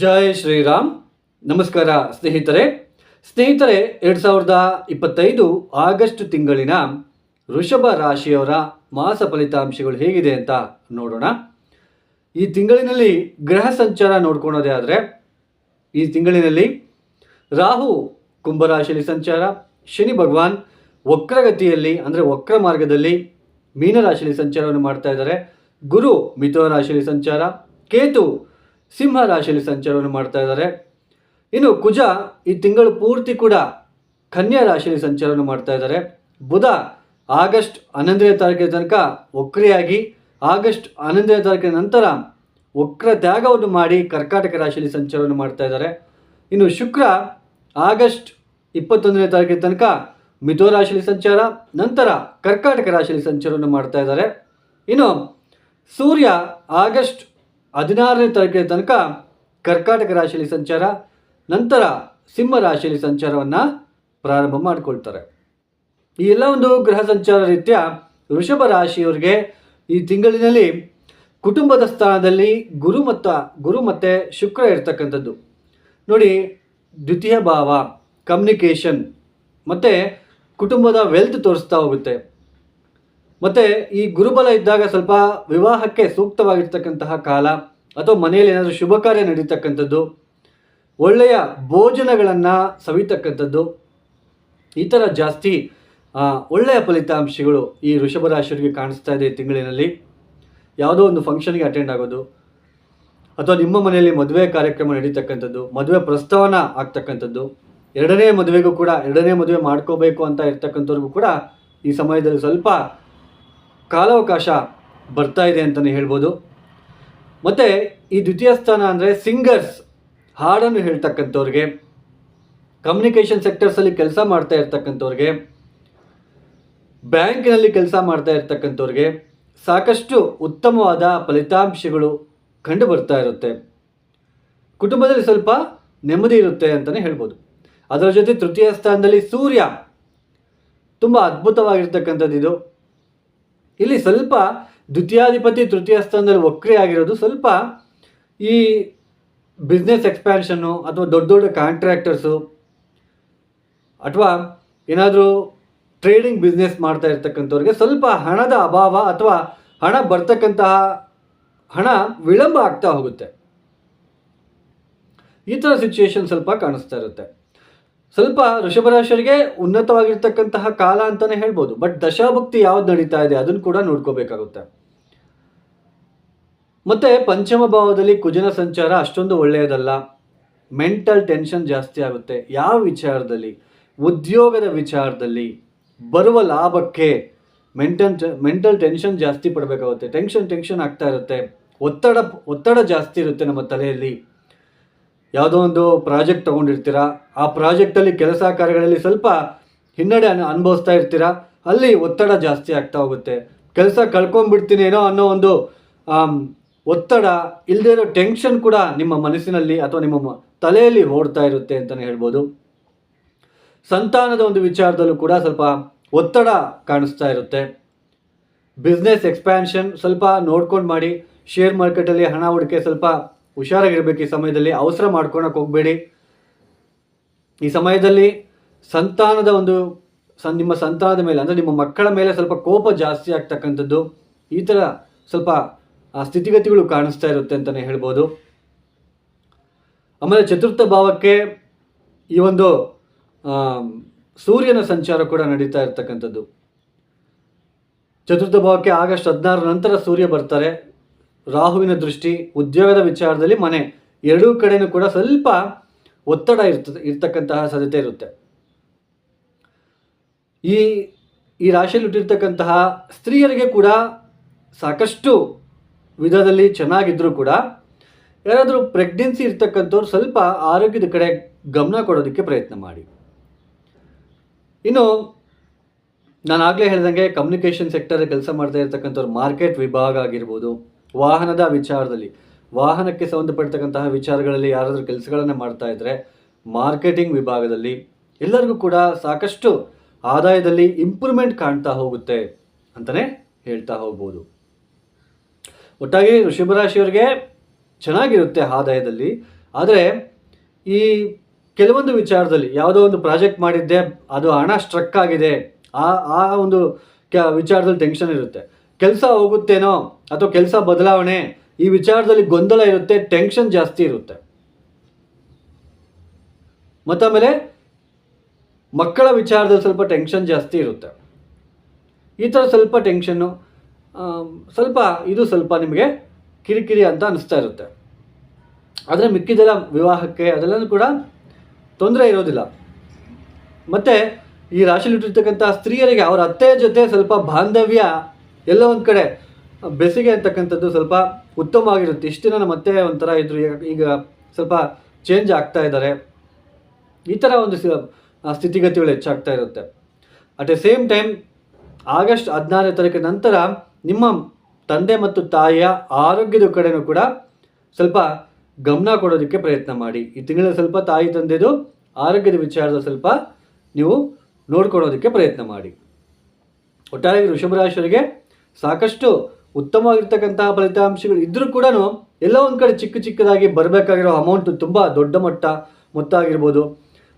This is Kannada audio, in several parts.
ಜೈ ಶ್ರೀರಾಮ್. ನಮಸ್ಕಾರ ಸ್ನೇಹಿತರೆ. ಸ್ನೇಹಿತರೆ, ಎರಡು ಸಾವಿರದ ಇಪ್ಪತ್ತೈದು ಆಗಸ್ಟ್ ತಿಂಗಳಿನ ವೃಷಭ ರಾಶಿಯವರ ಮಾಸ ಫಲಿತಾಂಶಗಳು ಹೇಗಿದೆ ಅಂತ ನೋಡೋಣ. ಈ ತಿಂಗಳಿನಲ್ಲಿ ಗ್ರಹ ಸಂಚಾರ ನೋಡ್ಕೊಳೋದೇ ಆದರೆ, ಈ ತಿಂಗಳಿನಲ್ಲಿ ರಾಹು ಕುಂಭರಾಶಿಯಲ್ಲಿ ಸಂಚಾರ, ಶನಿ ಭಗವಾನ್ ವಕ್ರಗತಿಯಲ್ಲಿ, ಅಂದರೆ ವಕ್ರ ಮಾರ್ಗದಲ್ಲಿ ಮೀನರಾಶಿಯಲ್ಲಿ ಸಂಚಾರವನ್ನು ಮಾಡ್ತಾ ಇದ್ದಾರೆ. ಗುರು ಮಿಥುನ ರಾಶಿಯಲ್ಲಿ ಸಂಚಾರ, ಕೇತು ಸಿಂಹ ರಾಶಿಯಲ್ಲಿ ಸಂಚಾರವನ್ನು ಮಾಡ್ತಾ ಇದ್ದಾರೆ. ಇನ್ನು ಕುಜ ಈ ತಿಂಗಳು ಪೂರ್ತಿ ಕೂಡ ಕನ್ಯಾ ರಾಶಿಯಲ್ಲಿ ಸಂಚಾರವನ್ನು ಮಾಡ್ತಾ ಇದ್ದಾರೆ. ಬುಧ ಆಗಸ್ಟ್ ಹನ್ನೊಂದನೇ ತಾರೀಕಿನ ತನಕ ವಕ್ರಿಯಾಗಿ, ಆಗಸ್ಟ್ ಹನ್ನೊಂದನೇ ತಾರೀಕಿನ ನಂತರ ವಕ್ರ ತ್ಯಾಗವನ್ನು ಮಾಡಿ ಕರ್ಕಾಟಕ ರಾಶಿಯಲ್ಲಿ ಸಂಚಾರವನ್ನು ಮಾಡ್ತಾ ಇದ್ದಾರೆ. ಇನ್ನು ಶುಕ್ರ ಆಗಸ್ಟ್ ಇಪ್ಪತ್ತೊಂದನೇ ತಾರೀಕಿನ ತನಕ ಮಿಥೋ ರಾಶಿಯಲ್ಲಿ ಸಂಚಾರ, ನಂತರ ಕರ್ಕಾಟಕ ರಾಶಿಯಲ್ಲಿ ಸಂಚಾರವನ್ನು ಮಾಡ್ತಾ ಇದ್ದಾರೆ. ಇನ್ನು ಸೂರ್ಯ ಆಗಸ್ಟ್ ಹದಿನಾರನೇ ತಾರೀಕಿನ ತನಕ ಕರ್ಕಾಟಕ ರಾಶಿಯಲ್ಲಿ ಸಂಚಾರ, ನಂತರ ಸಿಂಹ ರಾಶಿಯಲ್ಲಿ ಸಂಚಾರವನ್ನು ಪ್ರಾರಂಭ ಮಾಡಿಕೊಳ್ತಾರೆ. ಈ ಎಲ್ಲ ಒಂದು ಗ್ರಹ ಸಂಚಾರ ರೀತಿಯ ವೃಷಭ ರಾಶಿಯವರಿಗೆ ಈ ತಿಂಗಳಿನಲ್ಲಿ ಕುಟುಂಬದ ಸ್ಥಾನದಲ್ಲಿ ಗುರು ಮತ್ತು ಗುರು ಮತ್ತು ಶುಕ್ರ ಇರ್ತಕ್ಕಂಥದ್ದು. ನೋಡಿ, ದ್ವಿತೀಯ ಭಾವ ಕಮ್ಯುನಿಕೇಷನ್ ಮತ್ತು ಕುಟುಂಬದ ವೆಲ್ತ್ ತೋರಿಸ್ತಾ ಹೋಗುತ್ತೆ. ಮತ್ತು ಈ ಗುರುಬಲ ಇದ್ದಾಗ ಸ್ವಲ್ಪ ವಿವಾಹಕ್ಕೆ ಸೂಕ್ತವಾಗಿರ್ತಕ್ಕಂತಹ ಕಾಲ ಅಥವಾ ಮನೆಯಲ್ಲಿ ಏನಾದರೂ ಶುಭ ಕಾರ್ಯ ನಡೀತಕ್ಕಂಥದ್ದು, ಒಳ್ಳೆಯ ಭೋಜನಗಳನ್ನು ಸವಿತಕ್ಕಂಥದ್ದು, ಈ ಥರ ಜಾಸ್ತಿ ಒಳ್ಳೆಯ ಫಲಿತಾಂಶಗಳು ಈ ವೃಷಭ ರಾಶಿಯವರಿಗೆ ಕಾಣಿಸ್ತಾ ಇದೆ ತಿಂಗಳಿನಲ್ಲಿ. ಯಾವುದೋ ಒಂದು ಫಂಕ್ಷನ್ಗೆ ಅಟೆಂಡ್ ಆಗೋದು, ಅಥವಾ ನಿಮ್ಮ ಮನೆಯಲ್ಲಿ ಮದುವೆ ಕಾರ್ಯಕ್ರಮ ನಡೀತಕ್ಕಂಥದ್ದು, ಮದುವೆ ಪ್ರಸ್ತಾವನ ಆಗ್ತಕ್ಕಂಥದ್ದು, ಎರಡನೇ ಮದುವೆಗೂ ಕೂಡ, ಎರಡನೇ ಮದುವೆ ಮಾಡ್ಕೋಬೇಕು ಅಂತ ಇರ್ತಕ್ಕಂಥವ್ರಿಗೂ ಕೂಡ ಈ ಸಮಯದಲ್ಲಿ ಸ್ವಲ್ಪ ಕಾಲಾವಕಾಶ ಬರ್ತಾ ಇದೆ ಅಂತಲೇ ಹೇಳ್ಬೋದು. ಮತ್ತು ಈ ದ್ವಿತೀಯ ಸ್ಥಾನ ಅಂದರೆ ಸಿಂಗರ್ಸ್ ಹಾಡನ್ನು ಹೇಳ್ತಕ್ಕಂಥವ್ರಿಗೆ ಕಮ್ಯುನಿಕೇಷನ್ ಸೆಕ್ಟರ್ಸಲ್ಲಿ ಕೆಲಸ ಮಾಡ್ತಾ ಇರ್ತಕ್ಕಂಥವ್ರಿಗೆ, ಬ್ಯಾಂಕಿನಲ್ಲಿ ಕೆಲಸ ಮಾಡ್ತಾ ಇರ್ತಕ್ಕಂಥವ್ರಿಗೆ ಸಾಕಷ್ಟು ಉತ್ತಮವಾದ ಫಲಿತಾಂಶಗಳು ಕಂಡು ಬರ್ತಾ ಇರುತ್ತೆ. ಕುಟುಂಬದಲ್ಲಿ ಸ್ವಲ್ಪ ನೆಮ್ಮದಿ ಇರುತ್ತೆ ಅಂತಲೇ ಹೇಳ್ಬೋದು. ಅದರ ಜೊತೆ ತೃತೀಯ ಸ್ಥಾನದಲ್ಲಿ ಸೂರ್ಯ, ತುಂಬ ಅದ್ಭುತವಾಗಿರ್ತಕ್ಕಂಥದ್ದು ಇಲ್ಲಿ ಸ್ವಲ್ಪ ದ್ವಿತೀಯಾಧಿಪತಿ ತೃತೀಯ ಸ್ಥಾನದಲ್ಲಿ ವಕ್ರಿ ಆಗಿರೋದು ಸ್ವಲ್ಪ ಈ ಬಿಸ್ನೆಸ್ ಎಕ್ಸ್ಪ್ಯಾನ್ಷನ್ನು ಅಥವಾ ದೊಡ್ಡ ದೊಡ್ಡ ಕಾಂಟ್ರಾಕ್ಟರ್ಸು ಅಥವಾ ಏನಾದರೂ ಟ್ರೇಡಿಂಗ್ ಬಿಸ್ನೆಸ್ ಮಾಡ್ತಾ ಇರ್ತಕ್ಕಂಥವ್ರಿಗೆ ಸ್ವಲ್ಪ ಹಣದ ಅಭಾವ ಅಥವಾ ಹಣ ಬರ್ತಕ್ಕಂತಹ ಹಣ ವಿಳಂಬ ಆಗ್ತಾ ಹೋಗುತ್ತೆ. ಈ ಥರ ಸಿಚುವೇಶನ್ ಸ್ವಲ್ಪ ಕಾಣಿಸ್ತಾ ಇರುತ್ತೆ. ಸ್ವಲ್ಪ ಋಷಭರಾಶರಿಗೆ ಉನ್ನತವಾಗಿರ್ತಕ್ಕಂತಹ ಕಾಲ ಅಂತಲೇ ಹೇಳ್ಬೋದು. ಬಟ್ ದಶಾಭಕ್ತಿ ಯಾವ್ದು ನಡೀತಾ ಇದೆ ಅದನ್ನು ಕೂಡ ನೋಡ್ಕೋಬೇಕಾಗುತ್ತೆ. ಮತ್ತೆ ಪಂಚಮ ಭಾವದಲ್ಲಿ ಕುಜನ ಸಂಚಾರ ಅಷ್ಟೊಂದು ಒಳ್ಳೆಯದಲ್ಲ. ಮೆಂಟಲ್ ಟೆನ್ಷನ್ ಜಾಸ್ತಿ ಆಗುತ್ತೆ. ಯಾವ ವಿಚಾರದಲ್ಲಿ? ಉದ್ಯೋಗದ ವಿಚಾರದಲ್ಲಿ ಬರುವ ಲಾಭಕ್ಕೆ ಮೆಂಟಲ್ ಮೆಂಟಲ್ ಟೆನ್ಷನ್ ಜಾಸ್ತಿ ಪಡಬೇಕಾಗುತ್ತೆ. ಟೆನ್ಷನ್ ಟೆನ್ಷನ್ ಆಗ್ತಾ ಇರುತ್ತೆ. ಒತ್ತಡ ಒತ್ತಡ ಜಾಸ್ತಿ ಇರುತ್ತೆ ನಮ್ಮ ತಲೆಯಲ್ಲಿ. ಯಾವುದೋ ಒಂದು ಪ್ರಾಜೆಕ್ಟ್ ತೊಗೊಂಡಿರ್ತೀರಾ? ಆ ಪ್ರಾಜೆಕ್ಟಲ್ಲಿ ಕೆಲಸ ಕಾರ್ಯಗಳಲ್ಲಿ ಸ್ವಲ್ಪ ಹಿನ್ನಡೆ ಅನ್ ಅನುಭವಿಸ್ತಾ ಇರ್ತೀರಾ? ಅಲ್ಲಿ ಒತ್ತಡ ಜಾಸ್ತಿ ಆಗ್ತಾ ಹೋಗುತ್ತೆ. ಕೆಲಸ ಕಳ್ಕೊಂಡ್ಬಿಡ್ತೀನೇನೋ ಅನ್ನೋ ಒಂದು ಒತ್ತಡ ಇಲ್ಲದೇ ಇರೋ ಟೆನ್ಷನ್ ಕೂಡ ನಿಮ್ಮ ಮನಸ್ಸಿನಲ್ಲಿ ಅಥವಾ ನಿಮ್ಮ ತಲೆಯಲ್ಲಿ ಓಡ್ತಾ ಇರುತ್ತೆ ಅಂತಲೇ ಹೇಳ್ಬೋದು. ಸಂತಾನದ ಒಂದು ವಿಚಾರದಲ್ಲೂ ಕೂಡ ಸ್ವಲ್ಪ ಒತ್ತಡ ಕಾಣಿಸ್ತಾ ಇರುತ್ತೆ. ಬಿಸ್ನೆಸ್ ಎಕ್ಸ್ಪ್ಯಾನ್ಷನ್ ಸ್ವಲ್ಪ ನೋಡ್ಕೊಂಡು ಮಾಡಿ ಶೇರ್ ಮಾರ್ಕೆಟಲ್ಲಿ ಹಣ ಹೂಡಿಕೆ ಸ್ವಲ್ಪ ಹುಷಾರಾಗಿರ್ಬೇಕು ಈ ಸಮಯದಲ್ಲಿ, ಅವಸರ ಮಾಡ್ಕೊಳಕ್ಕೆ ಹೋಗಬೇಡಿ. ಈ ಸಮಯದಲ್ಲಿ ಸಂತಾನದ ಒಂದು ನಿಮ್ಮ ಸಂತಾನದ ಮೇಲೆ, ಅಂದರೆ ನಿಮ್ಮ ಮಕ್ಕಳ ಮೇಲೆ ಸ್ವಲ್ಪ ಕೋಪ ಜಾಸ್ತಿ ಆಗ್ತಕ್ಕಂಥದ್ದು, ಈ ಥರ ಸ್ವಲ್ಪ, ಆ ಸ್ಥಿತಿಗತಿಗಳು ಕಾಣಿಸ್ತಾ ಇರುತ್ತೆ ಅಂತಲೇ ಹೇಳ್ಬೋದು. ಆಮೇಲೆ ಚತುರ್ಥ ಭಾವಕ್ಕೆ ಈ ಒಂದು ಸೂರ್ಯನ ಸಂಚಾರ ಕೂಡ ನಡೀತಾ ಇರ್ತಕ್ಕಂಥದ್ದು. ಚತುರ್ಥ ಭಾವಕ್ಕೆ ಆಗಸ್ಟ್ ಹದಿನಾರ ನಂತರ ಸೂರ್ಯ ಬರ್ತಾರೆ. ರಾಹುವಿನ ದೃಷ್ಟಿ, ಉದ್ಯೋಗದ ವಿಚಾರದಲ್ಲಿ ಮನೆ ಎರಡೂ ಕಡೆಯೂ ಕೂಡ ಸ್ವಲ್ಪ ಒತ್ತಡ ಇರ್ತದೆ, ಇರ್ತಕ್ಕಂತಹ ಸಾಧ್ಯತೆ ಇರುತ್ತೆ. ಈ ಈ ರಾಶಿಯಲ್ಲಿ ಹುಟ್ಟಿರ್ತಕ್ಕಂತಹ ಸ್ತ್ರೀಯರಿಗೆ ಕೂಡ ಸಾಕಷ್ಟು ವಿಧದಲ್ಲಿ ಚೆನ್ನಾಗಿದ್ದರೂ ಕೂಡ ಯಾರಾದರೂ ಪ್ರೆಗ್ನೆನ್ಸಿ ಇರ್ತಕ್ಕಂಥವ್ರು ಸ್ವಲ್ಪ ಆರೋಗ್ಯದ ಕಡೆ ಗಮನ ಕೊಡೋದಕ್ಕೆ ಪ್ರಯತ್ನ ಮಾಡಿ. ಇನ್ನು ನಾನು ಆಗಲೇ ಹೇಳ್ದಂಗೆ ಕಮ್ಯುನಿಕೇಷನ್ ಸೆಕ್ಟರ್ ಕೆಲಸ ಮಾಡ್ತಾ ಇರ್ತಕ್ಕಂಥವ್ರು ಮಾರ್ಕೆಟ್ ವಿಭಾಗ ಆಗಿರ್ಬೋದು ವಾಹನದ ವಿಚಾರದಲ್ಲಿ. ವಾಹನಕ್ಕೆ ಸಂಬಂಧಪಡ್ತಕ್ಕಂತಹ ವಿಚಾರಗಳಲ್ಲಿ ಯಾರಾದರೂ ಕೆಲಸಗಳನ್ನು ಮಾಡ್ತಾ ಇದ್ದರೆ ಮಾರ್ಕೆಟಿಂಗ್ ವಿಭಾಗದಲ್ಲಿ ಎಲ್ಲರಿಗೂ ಕೂಡ ಸಾಕಷ್ಟು ಆದಾಯದಲ್ಲಿ ಇಂಪ್ರೂವ್ಮೆಂಟ್ ಕಾಣ್ತಾ ಹೋಗುತ್ತೆ ಅಂತಲೇ ಹೇಳ್ತಾ ಹೋಗ್ಬೋದು. ಒಟ್ಟಾಗಿ ವೃಷಭ ರಾಶಿಯವರಿಗೆ ಚೆನ್ನಾಗಿರುತ್ತೆ ಆದಾಯದಲ್ಲಿ. ಆದರೆ ಈ ಕೆಲವೊಂದು ವಿಚಾರದಲ್ಲಿ ಯಾವುದೋ ಒಂದು ಪ್ರಾಜೆಕ್ಟ್ ಮಾಡಿದ್ದೆ, ಅದು ಹಣ ಸ್ಟ್ರಕ್ ಆಗಿದೆ, ಆ ಆ ಒಂದು ಕ, ವಿಚಾರದಲ್ಲಿ ಟೆನ್ಷನ್ ಇರುತ್ತೆ. ಕೆಲಸ ಹೋಗುತ್ತೇನೋ ಅಥವಾ ಕೆಲಸ ಬದಲಾವಣೆ, ಈ ವಿಚಾರದಲ್ಲಿ ಗೊಂದಲ ಇರುತ್ತೆ ಟೆನ್ಷನ್ ಜಾಸ್ತಿ ಇರುತ್ತೆ. ಮತ್ತಾಮೇಲೆ ಮಕ್ಕಳ ವಿಚಾರದಲ್ಲಿ ಸ್ವಲ್ಪ ಟೆನ್ಷನ್ ಜಾಸ್ತಿ ಇರುತ್ತೆ. ಈ ಥರ ಸ್ವಲ್ಪ ಟೆನ್ಷನ್ನು ಸ್ವಲ್ಪ ಇದು ಸ್ವಲ್ಪ ನಿಮಗೆ ಕಿರಿಕಿರಿ ಅಂತ ಅನಿಸ್ತಾ ಇರುತ್ತೆ. ಆದರೆ ಮಿಕ್ಕಿದೆಲ್ಲ ವಿವಾಹಕ್ಕೆ ಅದೆಲ್ಲನೂ ಕೂಡ ತೊಂದರೆ ಇರೋದಿಲ್ಲ. ಮತ್ತು ಈ ರಾಶಿಲಿಟ್ಟಿರ್ತಕ್ಕಂಥ ಸ್ತ್ರೀಯರಿಗೆ ಅವರ ಅತ್ತೆಯ ಜೊತೆ ಸ್ವಲ್ಪ ಬಾಂಧವ್ಯ ಎಲ್ಲ ಒಂದು ಕಡೆ ಬೆಸಿಗೆ ಅಂತಕ್ಕಂಥದ್ದು ಸ್ವಲ್ಪ ಉತ್ತಮವಾಗಿರುತ್ತೆ. ಇಷ್ಟು ದಿನ ಮತ್ತೆ ಒಂಥರ ಇದ್ರು. ಈಗ ಸ್ವಲ್ಪ ಚೇಂಜ್ ಆಗ್ತಾ ಇದ್ದಾರೆ. ಈ ಥರ ಒಂದು ಸ್ಥಿತಿಗತಿಗಳು ಹೆಚ್ಚಾಗ್ತಾ ಇರುತ್ತೆ. At a same time August ಹದಿನಾರನೇ ತಾರೀಕಿನ ನಂತರ ನಿಮ್ಮ ತಂದೆ ಮತ್ತು ತಾಯಿಯ ಆರೋಗ್ಯದ ಕಡೆನೂ ಕೂಡ ಸ್ವಲ್ಪ ಗಮನ ಕೊಡೋದಕ್ಕೆ ಪ್ರಯತ್ನ ಮಾಡಿ. ಈ ತಿಂಗಳ ಸ್ವಲ್ಪ ತಾಯಿ ತಂದೆದು ಆರೋಗ್ಯದ ವಿಚಾರದ ಸ್ವಲ್ಪ ನೀವು ನೋಡ್ಕೊಳ್ಳೋದಕ್ಕೆ ಪ್ರಯತ್ನ ಮಾಡಿ. ಒಟ್ಟಾರೆ ವೃಷಭ ರಾಶಿಯವರಿಗೆ ಸಾಕಷ್ಟು ಉತ್ತಮವಾಗಿರ್ತಕ್ಕಂತಹ ಫಲಿತಾಂಶಗಳು ಇದ್ದರೂ ಕೂಡ ಎಲ್ಲ ಒಂದು ಕಡೆ ಚಿಕ್ಕ ಚಿಕ್ಕದಾಗಿ ಬರಬೇಕಾಗಿರೋ ಅಮೌಂಟು ತುಂಬ ದೊಡ್ಡ ಮಟ್ಟ ಮೊತ್ತ ಆಗಿರ್ಬೋದು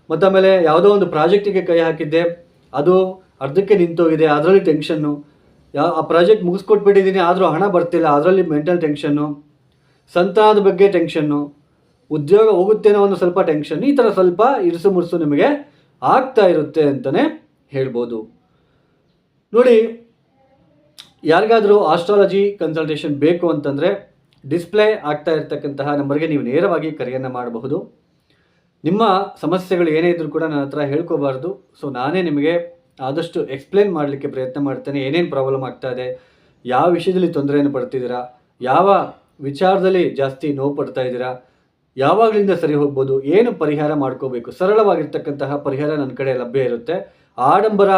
ಮತ್ತು ಆಮೇಲೆ ಯಾವುದೋ ಒಂದು ಪ್ರಾಜೆಕ್ಟಿಗೆ ಕೈ ಹಾಕಿದ್ದೆ, ಅದು ಅರ್ಧಕ್ಕೆ ನಿಂತೋಗಿದೆ, ಅದರಲ್ಲಿ ಟೆನ್ಷನ್ನು ಯಾವ ಆ ಪ್ರಾಜೆಕ್ಟ್ ಮುಗಿಸ್ಕೊಟ್ಬಿಟ್ಟಿದ್ದೀನಿ ಆದರೂ ಹಣ ಬರ್ತಿಲ್ಲ, ಅದರಲ್ಲಿ ಮೆಂಟಲ್ ಟೆನ್ಷನ್ನು ಸಂತಾನದ ಬಗ್ಗೆ ಟೆನ್ಷನ್ನು ಉದ್ಯೋಗ ಹೋಗುತ್ತೇನೋ ಒಂದು ಸ್ವಲ್ಪ ಟೆನ್ಷನ್ ಈ ಥರ ಸ್ವಲ್ಪ ಇರಿಸು ಮುರುಸು ನಿಮಗೆ ಆಗ್ತಾ ಇರುತ್ತೆ ಅಂತಲೇ ಹೇಳ್ಬೋದು. ನೋಡಿ ಯಾರಿಗಾದರೂ ಆಸ್ಟ್ರಾಲಜಿ ಕನ್ಸಲ್ಟೇಷನ್ ಬೇಕು ಅಂತಂದರೆ ಡಿಸ್ಪ್ಲೇ ಆಗ್ತಾ ಇರ್ತಕ್ಕಂತಹ ನಂಬರ್ಗೆ ನೀವು ನೇರವಾಗಿ ಕರೆಯನ್ನು ಮಾಡಬಹುದು. ನಿಮ್ಮ ಸಮಸ್ಯೆಗಳು ಏನೇ ಇದ್ದರೂ ಕೂಡ ನನ್ನ ಹತ್ರ ಹೇಳ್ಕೋಬಾರ್ದು. ಸೊ ನಾನೇ ನಿಮಗೆ ಆದಷ್ಟು ಎಕ್ಸ್ಪ್ಲೇನ್ ಮಾಡಲಿಕ್ಕೆ ಪ್ರಯತ್ನ ಮಾಡ್ತೇನೆ. ಏನೇನು ಪ್ರಾಬ್ಲಮ್ ಆಗ್ತಾ ಇದೆ? ಯಾವ ವಿಷಯದಲ್ಲಿ ತೊಂದರೆಯನ್ನು ಪಡ್ತಿದ್ದೀರಾ? ಯಾವ ವಿಚಾರದಲ್ಲಿ ಜಾಸ್ತಿ ನೋವು ಪಡ್ತಾ ಇದ್ದೀರಾ? ಯಾವಾಗಲಿಂದ ಸರಿ ಹೋಗ್ಬೋದು? ಏನು ಪರಿಹಾರ ಮಾಡ್ಕೋಬೇಕು? ಸರಳವಾಗಿರ್ತಕ್ಕಂತಹ ಪರಿಹಾರ ನನ್ನ ಕಡೆ ಲಭ್ಯ ಇರುತ್ತೆ. ಆಡಂಬರ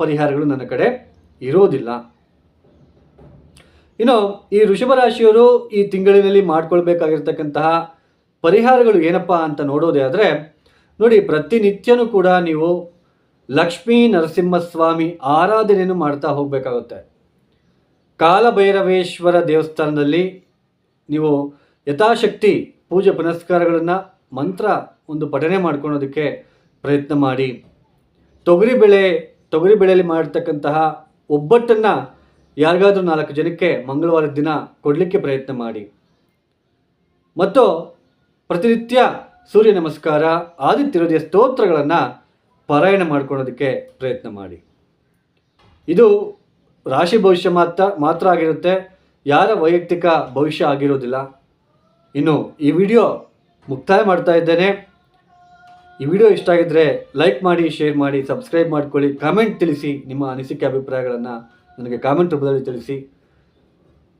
ಪರಿಹಾರಗಳು ನನ್ನ ಕಡೆ ಇರೋದಿಲ್ಲ. ಇನ್ನು ಈ ವೃಷಭ ರಾಶಿಯವರು ಈ ತಿಂಗಳಿನಲ್ಲಿ ಮಾಡ್ಕೊಳ್ಬೇಕಾಗಿರ್ತಕ್ಕಂತಹ ಪರಿಹಾರಗಳು ಏನಪ್ಪ ಅಂತ ನೋಡೋದೇ ಆದರೆ, ನೋಡಿ, ಪ್ರತಿನಿತ್ಯನೂ ಕೂಡ ನೀವು ಲಕ್ಷ್ಮೀ ನರಸಿಂಹಸ್ವಾಮಿ ಆರಾಧನೆಯನ್ನು ಮಾಡ್ತಾ ಹೋಗಬೇಕಾಗುತ್ತೆ. ಕಾಲಭೈರವೇಶ್ವರ ದೇವಸ್ಥಾನದಲ್ಲಿ ನೀವು ಯಥಾಶಕ್ತಿ ಪೂಜೆ ಪುನಸ್ಕಾರಗಳನ್ನು ಮಂತ್ರ ಒಂದು ಪಠನೆ ಮಾಡ್ಕೊಳ್ಳೋದಕ್ಕೆ ಪ್ರಯತ್ನ ಮಾಡಿ. ತೊಗರಿಬೇಳೆ, ತೊಗರಿಬೇಳೆಯಲ್ಲಿ ಮಾಡಿರ್ತಕ್ಕಂತಹ ಒಬ್ಬಟ್ಟನ್ನು ಯಾರಿಗಾದ್ರೂ ನಾಲ್ಕು ಜನಕ್ಕೆ ಮಂಗಳವಾರದ ದಿನ ಕೊಡಲಿಕ್ಕೆ ಪ್ರಯತ್ನ ಮಾಡಿ. ಮತ್ತು ಪ್ರತಿನಿತ್ಯ ಸೂರ್ಯ ನಮಸ್ಕಾರ, ಆದಿತ್ಯ ಹೃದಯ ಸ್ತೋತ್ರಗಳನ್ನು ಪಾರಾಯಣ ಮಾಡ್ಕೊಳ್ಳೋದಕ್ಕೆ ಪ್ರಯತ್ನ ಮಾಡಿ. ಇದು ರಾಶಿ ಭವಿಷ್ಯ ಮಾತ್ರ ಮಾತ್ರ ಆಗಿರುತ್ತೆ. ಯಾರ ವೈಯಕ್ತಿಕ ಭವಿಷ್ಯ ಆಗಿರೋದಿಲ್ಲ. ಇನ್ನು ಈ ವಿಡಿಯೋ ಮುಕ್ತಾಯ ಮಾಡ್ತಾ ಇದ್ದೇನೆ. ಈ ವಿಡಿಯೋ ಇಷ್ಟ ಆಗಿದ್ದರೆ ಲೈಕ್ ಮಾಡಿ, ಶೇರ್ ಮಾಡಿ, ಸಬ್ಸ್ಕ್ರೈಬ್ ಮಾಡ್ಕೊಳ್ಳಿ. ಕಾಮೆಂಟ್ ತಿಳಿಸಿ ನಿಮ್ಮ ಅನಿಸಿಕೆ, ಅಭಿಪ್ರಾಯಗಳನ್ನು ನನಗೆ ಕಾಮೆಂಟ್ ರೂಪದಲ್ಲಿ ತಿಳಿಸಿ.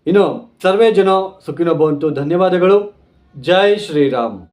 ಇನ್ನು ಸರ್ವೇ ಜನ ಸುಖಿನೋ ಧನ್ಯವಾದಗಳು. ಜೈ ಶ್ರೀರಾಮ್.